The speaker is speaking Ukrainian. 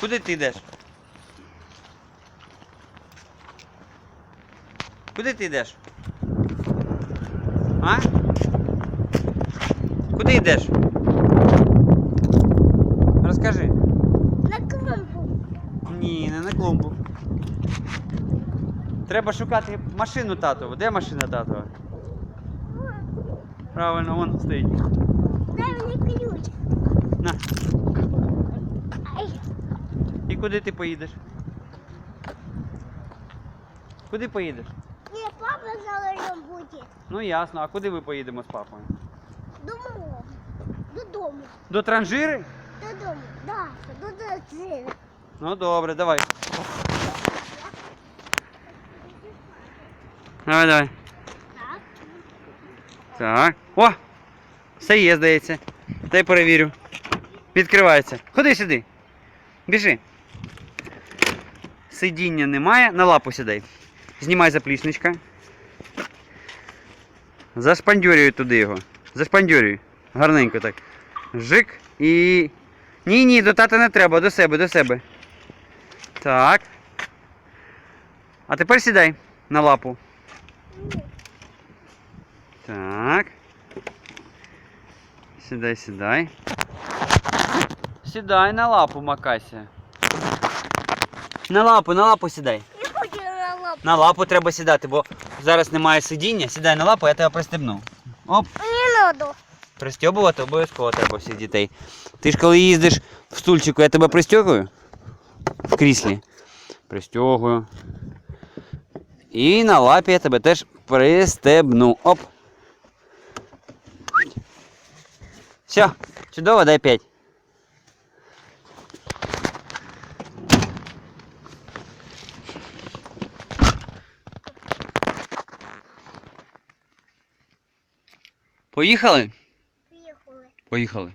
Куди ти йдеш? Куди ти йдеш? А? Куди йдеш? Розкажи. На клумбу. Ні, не на клумбу. Треба шукати машину татову. Де машина татова? Правильно, вон стоїть. Дай мені ключ. На. Ай, І куди ти поїдеш? Куди поїдеш? ні, папа за рулем буде. Ну ясно, а куди ви поїдемо з папою? Додому. Додому. До транжири? Додому. Да, додому. Ну добре, давай. Давай, давай. Так. Так. О! Все є, здається. Дай перевірю. Відкривається. Ходи сюди. Біжи. Сидіння немає, на лапу сідай. Знімай заплічничка. Зашпандюрюй туди його. Зашпандюрюй. Гарненько так. Жик і. Ні, ні, до тата не треба, до себе, до себе. Так. А тепер сідай на лапу. Так. Сідай, сідай. Сідай на лапу, Макася. На лапу, на лапу сідай. Я хочу на лапу. На лапу треба сідати, бо зараз немає сидіння. Сідай на лапу, я тебе пристебну. Оп, Не надо. пристьобувати обов'язково треба всіх дітей. Ти ж коли їздиш в стульчику, я тебе пристьогую? В кріслі. Пристьогую. І на лапі я тебе теж пристебну. Оп. Все, чудово, дай 5. Поїхали? Поїхали. Поїхали.